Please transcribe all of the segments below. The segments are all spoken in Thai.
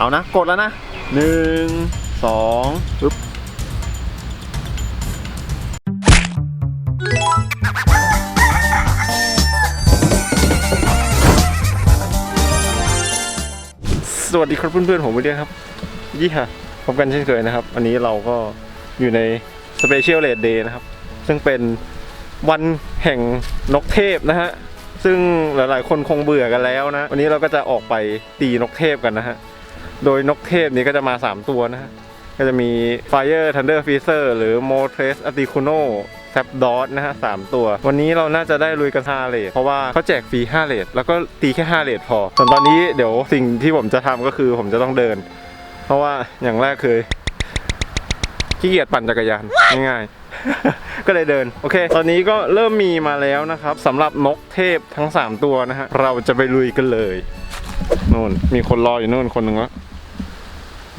เอานะ กดแล้วนะหนึ่งสองปึ๊บสวัสดีครับเพื่อนๆผมวิเลียครับ ยี่ห้าพบกันเช่นเคยนะครับ อันนี้เราก็อยู่ในสเปเชียลเลดเดย์นะครับ ซึ่งเป็นวันแห่งนกเทพนะฮะซึ่งหลายๆ คนคงเบื่อกันแล้วนะ วันนี้เราก็จะออกไปตีนกเทพกันนะฮะ โดยนกเทพนี้ก็จะมา 3 ตัวนะฮะ ก็จะมี Fire Thunder Freezer หรือ m o t r e s a t i c u n o แซปดอสนะฮะสามตัว วันนี้เราน่าจะได้ลุยกัน5เลทเพราะว่าเขาแจกฟรี5เลทแล้วก็ตีแค่5เลทพอ ส่วนตอนนี้เดี๋ยวสิ่งที่ผมจะทำก็คือผมจะต้องเดิน เพราะว่าอย่างแรกคือขี้เกียจปั่นจักรยานง่ายๆ ก็เลยเดิน โอเค ตอนนี้ก็เริ่มมีมาแล้วนะครับสำหรับนกเทพทั้ง 3 ตัวนะฮะ เราจะไปลุยกันเลยนู่นมีคนรออยู่นู่นคนหนึ่งวะ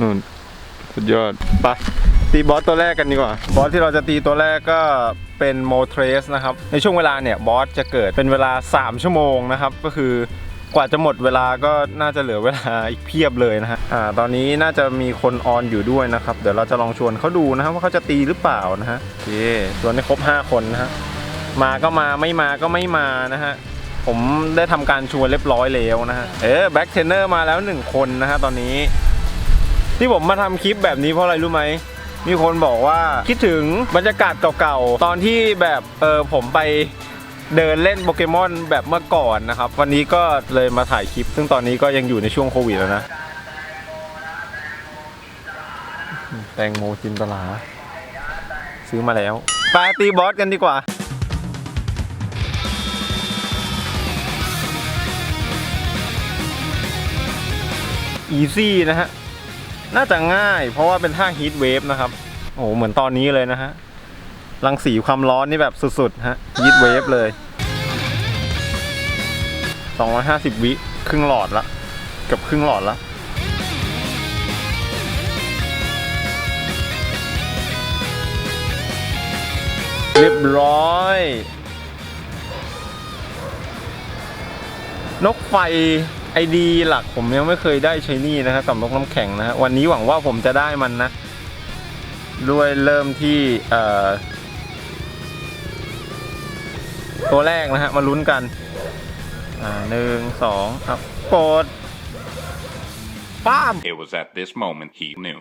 นู่นสุดยอดไปตีบอสตัวแรกกันดีกว่า บอสที่เราจะตีตัวแรกก็เป็นโมเทรสนะครับ ในช่วงเวลาเนี่ยบอสจะเกิดเป็นเวลา 3 ชั่วโมงนะครับ ก็คือกว่าจะหมดเวลาก็น่าจะเหลือเวลาอีกเพียบเลยนะฮะอ่าตอนนี้น่าจะมีคนออนอยู่ด้วยนะครับ เดี๋ยวเราจะลองชวนเขาดูนะครับว่าเขาจะตีหรือเปล่านะฮะโอเคชวนให้ครบ 5 คนนะฮะมาก็มาไม่มาก็ไม่มานะฮะผมได้ทำการชวนเรียบร้อยแล้วนะฮะเออแบ็กเทนเนอร์มาแล้วหนึ่งคนนะฮะตอนนี้ ที่ผมมาทำคลิปแบบนี้เพราะอะไรรู้ไหมมีคนบอกว่าคิดถึงบรรยากาศเก่าๆ ตอนที่แบบเออผมไปเดินเล่นโปเกมอนแบบเมื่อก่อนนะครับ วันนี้ก็เลยมาถ่ายคลิป ซึ่งตอนนี้ก็ยังอยู่ในช่วงโควิดแล้วนะ แตงโมจินตลา ซื้อมาแล้วไปตีบอสกันดีกว่าอีซี่นะฮะ น่าจะง่าย เพราะว่าเป็นท่าฮีทเวฟนะครับ โอ้โหเหมือนตอนนี้เลยนะฮะรังสีความร้อนนี่แบบสุดๆฮะฮีทเวฟเลย 250 วิครึ่งหลอดละเกับครึ่งหลอดละเรียบร้อย นกไฟ ไอดีหลักผมยังไม่เคยได้ใช้นี่นะครับกับนกน้ำแข็งนะฮะวันนี้หวังว่าผมจะได้มันนะ ด้วยเริ่มที่เอ่อตัวแรกนะฮะมาลุ้นกัน อ่าหนึ่งสองครับกดป้าม It was at this moment he knew.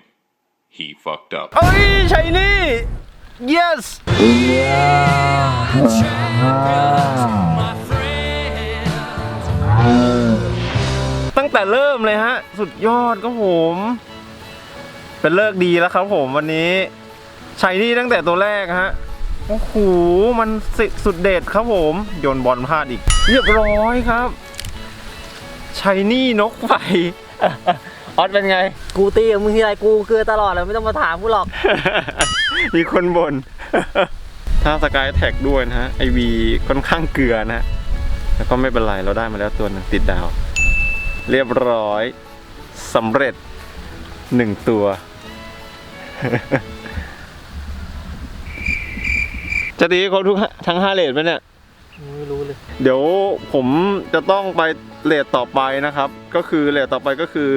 He fucked up. เอ้ยใช่นี่ yes ตั้ งแต่เริ่มเลยฮะ สุดยอดก็ผม เป็นเลิกดีแล้วครับผมวันนี้ใช้นี่ตั้งแต่ตัวแรกฮะโอ้โหมันสิสุดเด็ดครับผม โยนบอลพลาดอีก เรียบร้อยครับชัยนี่นกไฟออสเป็นไง กูตีกับมึงทีไรกูเกลือตลอดเลยไม่ต้องมาถามกูหรอก มีคนบนถ้าสกายแท็กด้วยนะฮะไอวีค่อนข้างเกลือนะฮะแล้วก็ไม่เป็นไรเราได้มาแล้วตัวหนึ่งติดดาว เรียบร้อยสำเร็จหนึ่งตัว จะตีให้ครบทุกห้าทั้งห้าเลทไหมเนี่ย ไม่รู้เลย เดี๋ยวผมจะต้องไปเลทต่อไปนะครับ ก็คือเลทต่อไปก็คือ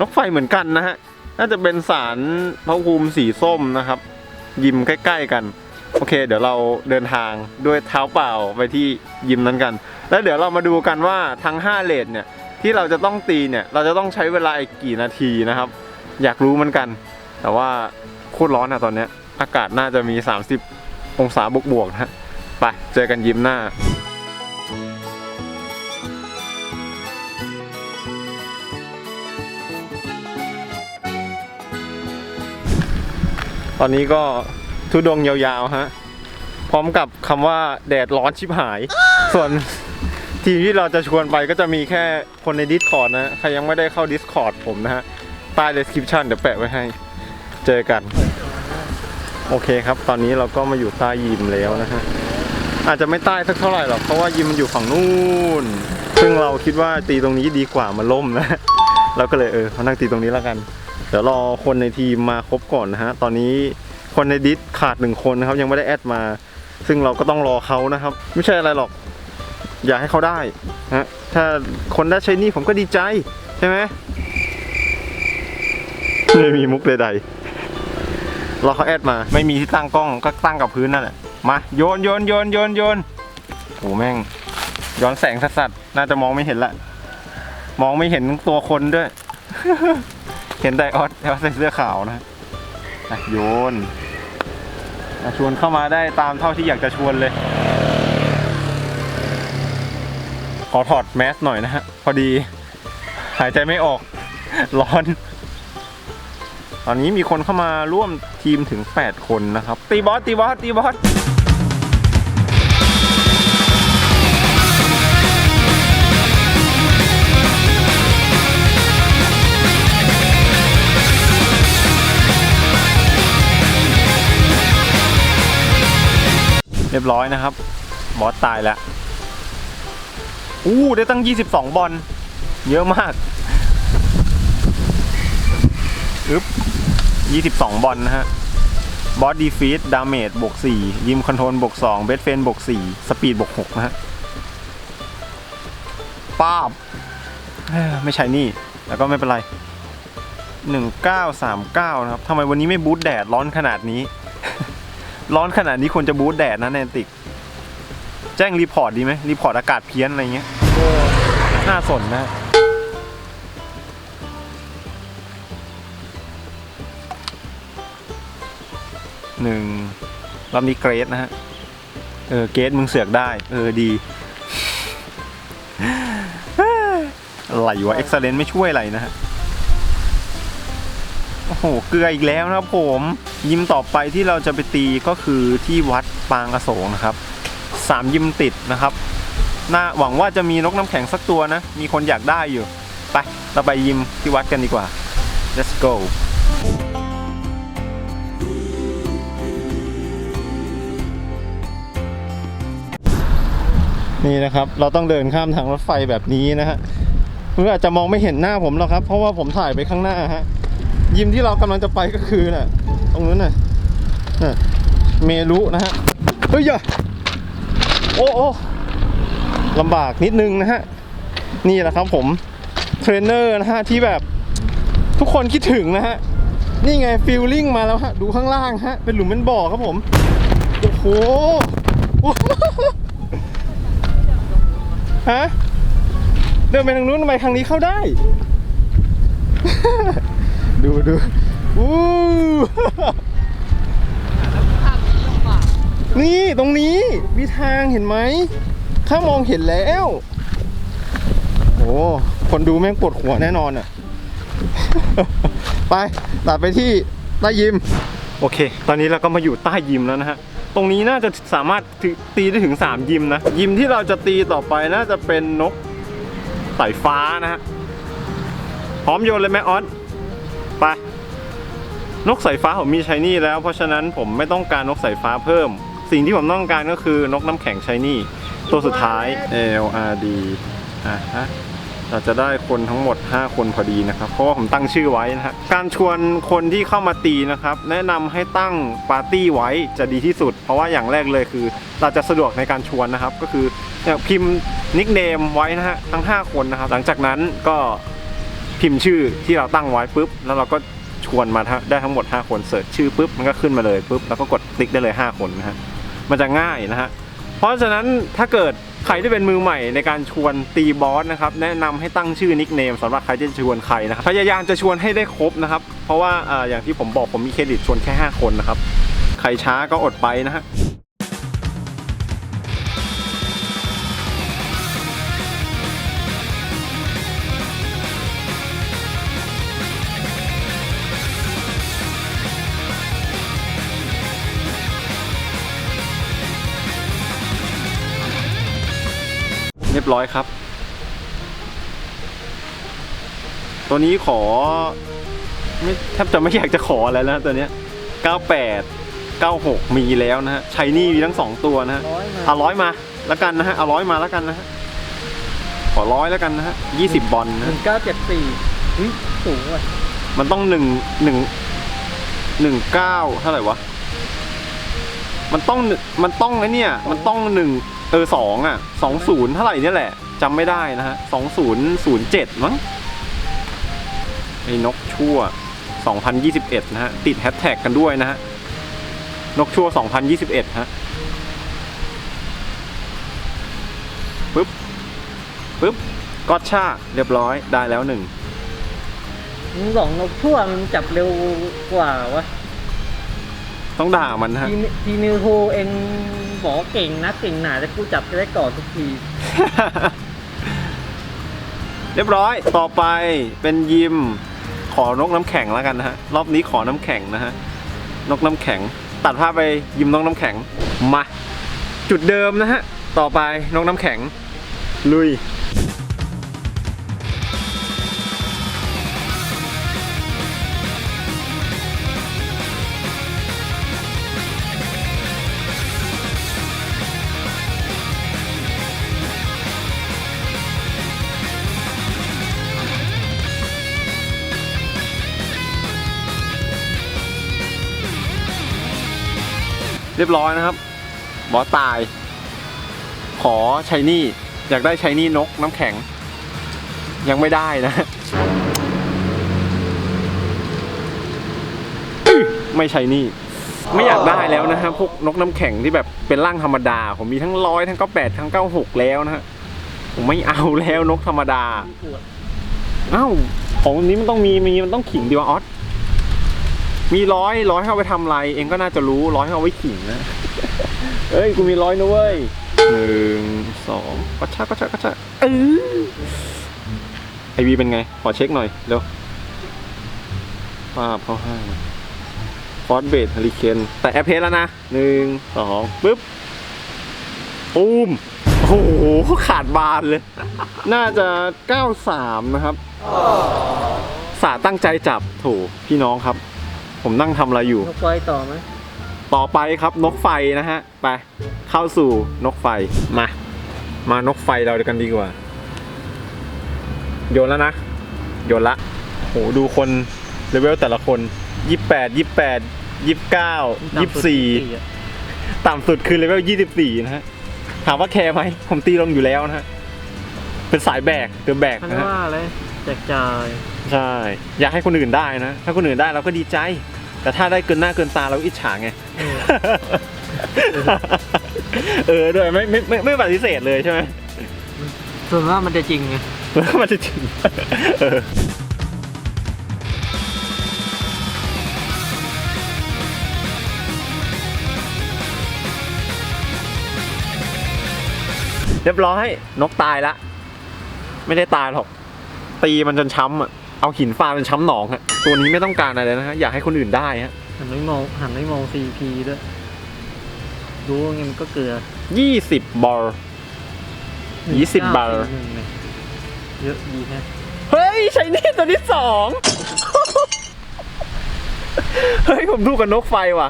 นกไฟเหมือนกันนะฮะ น่าจะเป็นสารพระภูมิสีส้มนะครับ ยิมใกล้ ๆ กัน โอเค เดี๋ยวเราเดินทางด้วยเท้าเปล่าไปที่ยิมนั้นกัน แล้วเดี๋ยวเรามาดูกันว่าทั้ง 5 เลทเนี่ย ที่เราจะต้องตีเนี่ย เราจะต้องใช้เวลาอีกกี่นาทีนะครับ อยากรู้เหมือนกัน แต่ว่าโคตรร้อนอะตอนเนี้ย อากาศน่าจะมี 30 องศาบวกๆนะไปเจอกันยิ้มหน้าตอนนี้ก็ทุดงยาวๆฮะ พร้อมกับคำว่าแดดร้อนชิบหาย ส่วน ทีมที่เราจะชวนไปก็จะมีแค่คนใน Discord นะ ใครยังไม่ได้เข้า Discord ผมนะฮะ ใต้ description เดี๋ยวแปะไว้ให้ เจอกัน โอเคครับ ตอนนี้เราก็มาอยู่ใต้ยิมแล้วนะฮะ อาจจะไม่ใต้สักเท่าไหร่หรอก เพราะว่ายิมมันอยู่ฝั่งนู้น ซึ่งเราคิดว่าตีตรงนี้ดีกว่ามันล่มนะ เราก็เลยเออมานั่งตีตรงนี้แล้วกัน เดี๋ยวรอคนในทีมมาครบก่อนนะฮะ ตอนนี้คนในดิสขาดหนึ่งคนนะครับยังไม่ได้แอดมา ซึ่งเราก็ต้องรอเขานะครับ ไม่ใช่อะไรหรอก อยากให้เขาได้นะถ้าคนได้ใช้นี่ผมก็ดีใจใช่ไหมไม่มีมุกใดๆเราเขาแอดมา ไม่มีที่ตั้งกล้องก็ตั้งกับพื้นนั่นแหละมาโยนโยนโยนโยนโยนโอ้แม่ง ย้อนแสงสัสๆน่าจะมองไม่เห็นละมองไม่เห็นตัวคนด้วย เห็นแต่ออสออสใส่เสื้อขาวนะโยนชวนเข้ามาได้ตามเท่าที่อยากจะชวนเลย ขอถอดแมสหน่อยนะฮะ พอดี หายใจไม่ออก ร้อน ตอนนี้มีคนเข้ามาร่วมทีมถึง 8 คนนะครับ ตีบอส ตีบอส ตีบอสเรียบร้อยนะครับ บอสตายแล้ว อู้ได้ตั้ง 22 บอล เยอะมากอึ๊บ22 บอลนะฮะ บอสดีฟีดดาเมจบวก 4 ยิมคอนโทรลบวก 2 เบสเฟนบวก 4 สปีดบวก 6 นะฮะป้าบไม่ใช่นี่ แล้วก็ไม่เป็นไร 1939 นะครับทำไมวันนี้ไม่บูทแดดร้อนขนาดนี้ ร้อนขนาดนี้ควรจะบูทแดดนะแนนติก แจ้งรีพอร์ตดีไหมรีพอร์ตอากาศเพี้ยนอะไรเงี้ยน่าสนนะหนึ่งรอบนี้เกรดนะฮะ เออ เกรดมึงเสือกได้ เออ ดี อะไรวะเอ็กซ์เลนไม่ช่วยอะไรนะฮะ โอ้โห เกลืออีกแล้วนะครับผม ยิมต่อไปที่เราจะไปตีก็คือที่วัดปางอโศกนะครับ สามยิมติดนะครับน่าหวังว่าจะมีนกน้ำแข็งสักตัวนะ มีคนอยากได้อยู่ ไปเราไปยิมที่วัดกันดีกว่า let's go นี่นะครับ เราต้องเดินข้ามทางรถไฟแบบนี้นะฮะเพื่ออาจจะมองไม่เห็นหน้าผมหรอกครับ เพราะว่าผมถ่ายไปข้างหน้าฮะ ยิมที่เรากำลังจะไปก็คือน่ะ ตรงนั้นน่ะน่ะเมรุนะฮะ เฮ้ยอย่า โอ้โอ้ลำบากนิดนึงนะฮะ นี่แหละครับผม เทรนเนอร์นะฮะ ที่แบบทุกคนคิดถึงนะฮะ นี่ไงฟิลลิ่งมาแล้วฮะ ดูข้างล่างฮะ เป็นหลุมเป็นบ่อครับผม โอ้โหฮะ เดินไปทางนู้นทำไมทางนี้เข้าได้ ดูดูอู้ นี่ตรงนี้มีทางเห็นไหมถ้ามองเห็นแล้วโอ้คนดูแม่งปวดหัวแน่นอนอะ ไปตัดไปที่ใต้ยิม โอเค ตอนนี้เราก็มาอยู่ใต้ยิมแล้วนะฮะ ตรงนี้น่าจะสามารถตีได้ถึง 3 ยิมนะ ยิมที่เราจะตีต่อไปน่าจะเป็นนกสายฟ้านะฮะ พร้อมโยนเลยไหมออสไปนกสายฟ้าผมมีชายนี่แล้ว เพราะฉะนั้นผมไม่ต้องการนกสายฟ้าเพิ่ม สิ่งที่ผมต้องการก็คือนกน้ำแข็งชายนี่ ตัวสุดท้าย L R D อะฮะเราจะได้คนทั้งหมด 5 คนพอดีนะครับ เพราะว่าผมตั้งชื่อไว้นะฮะการชวนคนที่เข้ามาตีนะครับ แนะนำให้ตั้งปาร์ตี้ไว้จะดีที่สุด เพราะว่าอย่างแรกเลยคือ เราจะสะดวกในการชวนนะครับ ก็คือพิมพ์นิกเนมไว้นะฮะทั้ง 5 คนนะครับ หลังจากนั้นก็พิมพ์ชื่อที่เราตั้งไว้ปุ๊บ แล้วเราก็ชวนมาได้ทั้งหมด 5 คนเสิร์ชชื่อปุ๊บมันก็ขึ้นมาเลยปุ๊บแล้วก็กดติ๊กได้เลย 5 คนนะฮะ มันจะง่ายนะฮะเพราะฉะนั้นถ้าเกิดใครที่เป็นมือใหม่ในการชวนตีบอสนะครับแนะนำให้ตั้งชื่อนิกเนมสำหรับใครที่จะชวนใครนะครับพยายามจะชวนให้ได้ครบนะครับ เพราะว่าอ่าอย่างที่ผมบอกผมมีเครดิตชวนแค่ 5 คนนะครับ ใครช้าก็อดไปนะฮะ รียบร้อยครับ ตัวนี้ขอไม่แทบจะไม่อยากจะขออะไรแล้วนะตัวเนี้ย98 96 มีแล้วนะฮะชัยนี่มีทั้งสองตัวนะฮะร้อยมาเอาร้อยมาแล้วกันนะฮะเอาร้อยมาแล้วกันนะฮะขอร้อยแล้วกันนะฮะ20บอลนะหฮะนึ่งเก้าเจ็ดสี่อุ้ยสูงว่ะมันต้องหนึ่งหนึ่งหนึ่งเก้าเท่าไหร่วะ มันต้องหนึ่งมันต้องไอ้เนี่ย มันต้องหนึ่ง เออสองอะสองศูนย์เท่าไหร่นี่แหละจำไม่ได้นะฮะสองศูนย์ศูนย์เจ็ดมั้งไอ้นกชั่ว 2021 นะฮะ ติดแฮชแท็กกันด้วยนะฮะ นกชั่ว 2021 ฮะปึ๊บปึ๊บก็ชาเรียบร้อยได้แล้วหนึ่งมึงสองนกชั่วมันจับเร็วกว่าวะ ต้องด่ามันนะฮะ ทีนิทีนิวโฮเองบอกเก่งนะเก่งหนาแต่กูจับจะได้ก่อนทุกที เรียบร้อย ต่อไปเป็นยิม ขอนกน้ำแข็งแล้วกันนะฮะ รอบนี้ขอน้ำแข็งนะฮะ นกน้ำแข็ง ตัดภาพไปยิมนกน้ำแข็ง มา จุดเดิมนะฮะ ต่อไปนกน้ำแข็ง ลุย เรียบร้อยนะครับ บอสตาย ขอใช้นี่ อยากได้ใช้นี่นกน้ำแข็ง ยังไม่ได้นะอื้อไม่ใช่นี่ ไม่อยากได้แล้วนะฮะพวกนกน้ำแข็งที่แบบเป็นร่างธรรมดา ผมมีทั้งร้อยทั้งเก้าแปดทั้งเก้าหกแล้วนะฮะผมไม่เอาแล้วนกธรรมดา เอ้าของนี้มันต้องมีมีมันต้องขิงดีวะออส มีร้อยร้อยให้เอาไปทำอะไร เองก็น่าจะรู้ร้อยให้เอาไว้ขิงนะ เอ้ยกูมีร้อยนะเว้ยหนึ่งสองกระชากกระชากกระชากเออไอวีเป็นไง ขอเช็คหน่อยเร็วป้าบเข้าห้างฟอสเบดฮาริเคนแต่แอปเพสแล้วนะหนึ่งสองปึ๊บปูมโอ้โหขาดบานเลย น่าจะ 93 นะครับสาตั้งใจจับโถพี่น้องครับ ผมนั่งทำอะไรอยู่ นกปล่อยต่อไหมต่อไปครับนกไฟนะฮะ ไป เข้าสู่นกไฟ มา มานกไฟเรากันดีกว่า โยนแล้วนะ โยนละโหดูคนเลเวลแต่ละคนยี่แปดยี่แปดยี่เก้ายี่สี่อะต่ำสุดคือเลเวลยี่สิบสี่นะฮะ ถามว่าแคร์ไหมผมตีลงอยู่แล้วนะฮะ เป็นสายแบกเดือแบกท่านนะฮะ ว่าอะไรแจกจ่าย ใช่ อยากให้คนอื่นได้นะ ถ้าคนอื่นได้เราก็ดีใจ แต่ถ้าได้เกินหน้าเกินตาเราก็อิจฉาไง เออด้วยไม่ไม่ไม่ไม่ปฏิเสธเลยใช่ไหมส่วนมากมันจะจริงไงมันจะจริงเออเรียบร้อยนกตายละ ไม่ได้ตายหรอก ตีมันจนช้ำอะ เอาหินฟาดจนช้ำหนองฮะตัวนี้ไม่ต้องการอะไรนะฮะอยากให้คนอื่นได้ฮะหันไม่มองหันไม่มองซีพีด้วยรู้ว่าไงมันก็เกลือยี่สิบบอลยี่สิบบาทหนึ่งเนี่ยเยอะดีนะเฮ้ยใช้นี่ตัวที่สองเฮ้ยผมดูกับนกไฟว่ะ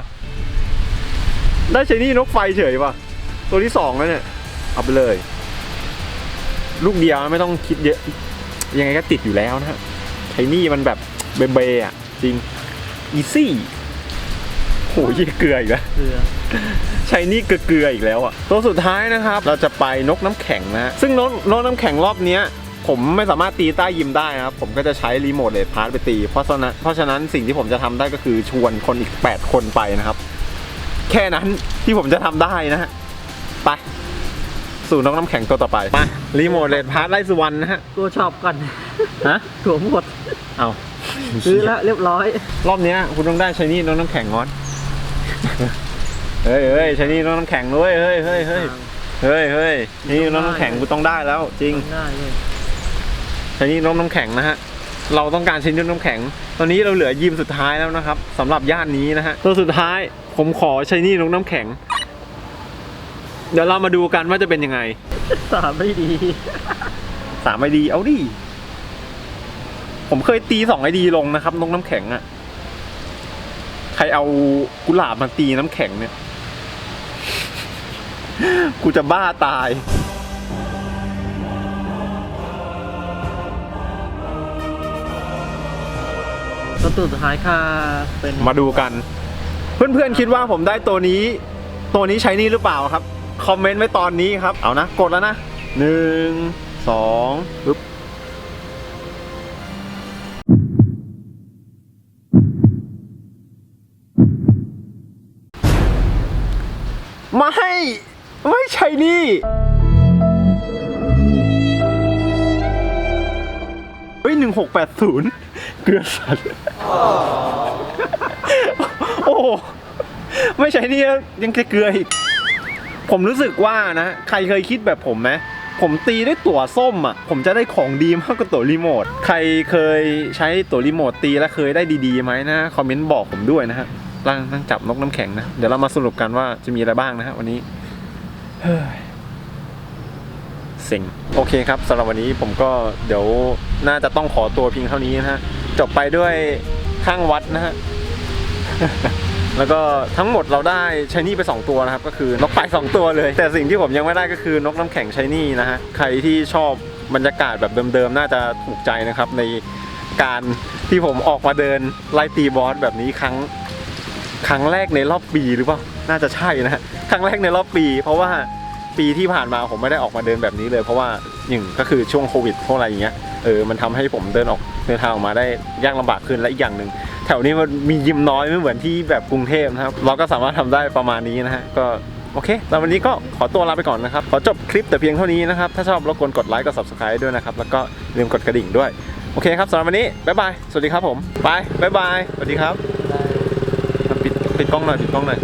ได้ใช้นี่นกไฟเฉยว่ะ ตัวที่สองแล้วเนี่ย เอาไปเลย ลูกเดียวไม่ต้องคิดเยอะ ยังไงก็ติดอยู่แล้วนะฮะ ใช้นี่มันแบบเบเบอะ จริงอีซี่โหยี่เกลืออีกแล้วเกลือใช้นี่เกลือๆอีกแล้วอะ ตัวสุดท้ายนะครับ เราจะไปนกน้ำแข็งนะฮะซึ่งนกนกน้ำแข็งรอบเนี้ยผมไม่สามารถตีใต้ยิมได้นะครับ ผมก็จะใช้รีโมทเลดพาร์ทไปตี เพราะฉะนั้นเพราะฉะนั้นสิ่งที่ผมจะทำได้ก็คือชวนคนอีก 8 คนไปนะครับ แค่นั้นที่ผมจะทำได้นะฮะไปสู่นกน้ำแข็งตัวต่อไปไปรีโมทเลดพาร์ทไล่สุวรรณนะฮะตัวชอบกัน ฮะถั่วหมด เอาซื้อแล้วเรียบร้อย รอบเนี้ยคุณต้องได้ใช้นี่นกน้ำแข็งงอน เฮ้ยเฮ้ยใช้นี่นกน้ำแข็งด้วยเฮ้ยเฮ้ยเฮ้ยเฮ้ยเฮ้ยนี่น้องน้ำแข็งกูต้องได้แล้ว จริงได้เลยใช้นี่น้องน้ำแข็งนะฮะเราต้องการใช้นี่น้ำแข็ง ตอนนี้เราเหลือยิมสุดท้ายแล้วนะครับสำหรับย่านนี้นะฮะตัวสุดท้ายผมขอใช้นี่น้องน้ำแข็ง เดี๋ยวเรามาดูกันว่าจะเป็นยังไง สามไม่ดี สามไอดีเอาดิ ผมเคยตีสองไอดีลงนะครับนกน้ำแข็งอะ่ะใครเอากุหลาบมาตีน้ำแข็งเนี่ย กูจะบ้าตายตัวสุดท้ายค่าเป็นมาดูกัน เพื่อนๆคิดว่าผมได้ตัวนี้ ตัวนี้ใช้นี่หรือเปล่าครับ คอมเมนต์ไว้ตอนนี้ครับ เอานะ กดแล้วนะหนึ่งสองปึ๊บ หกแปดศูนย์เกลือสัตว์โอ้โหไม่ใช่นี่ยังจะเกลืออีก ผมรู้สึกว่านะ ใครเคยคิดแบบผมไหมผมตีด้วยตั๋วส้มอะ ผมจะได้ของดีมากกว่าตั๋วรีโมท ใครเคยใช้ตั๋วรีโมทตีแล้วเคยได้ดีๆไหมนะ คอมเมนต์บอกผมด้วยนะฮะร่างนั่งจับนกน้ำแข็งนะ เดี๋ยวเรามาสรุปกันว่าจะมีอะไรบ้างนะฮะวันนี้ เฮ้ย เซ็งโอเคครับสำหรับวันนี้ผมก็เดี๋ยวน่าจะต้องขอตัวเพียงเท่านี้นะฮะจบไปด้วยข้างวัดนะฮะแล้วก็ทั้งหมดเราได้ชายนี่ไป 2 ตัวนะครับ ก็คือนกไป2ตัวเลย แต่สิ่งที่ผมยังไม่ได้ก็คือนกน้ำแข็งชายนี่นะฮะใครที่ชอบบรรยากาศแบบเดิมๆน่าจะถูกใจนะครับ ในการที่ผมออกมาเดินไล่ตีบอสแบบนี้ครั้งครั้งแรกในรอบปีหรือเปล่าน่าจะใช่นะฮะครั้งแรกในรอบปี เพราะว่า ปีที่ผ่านมาผมไม่ได้ออกมาเดินแบบนี้เลย เพราะว่าหนึ่งก็คือช่วงโควิดพวกอะไรอย่างเงี้ยเออมันทำให้ผมเดินออกเดินทางออกมาได้ยากลำบากขึ้นและอีกอย่างหนึ่งแถวนี้มันมียิมน้อยไม่เหมือนที่แบบกรุงเทพนะครับ เราก็สามารถทำได้ประมาณนี้นะฮะก็โอเคแล้ววันนี้ก็ขอตัวลาไปก่อนนะครับ ขอจบคลิปแต่เพียงเท่านี้นะครับ ถ้าชอบรบกวนกดไลค์กด subscribe ด้วยนะครับ แล้วก็ลืมกดกระดิ่งด้วย โอเคครับสำหรับวันนี้ บ๊ายบาย สวัสดีครับผม ไป บ๊ายบาย สวัสดีครับ ปิดปิดกล้องหน่อย ปิดกล้องหน่อย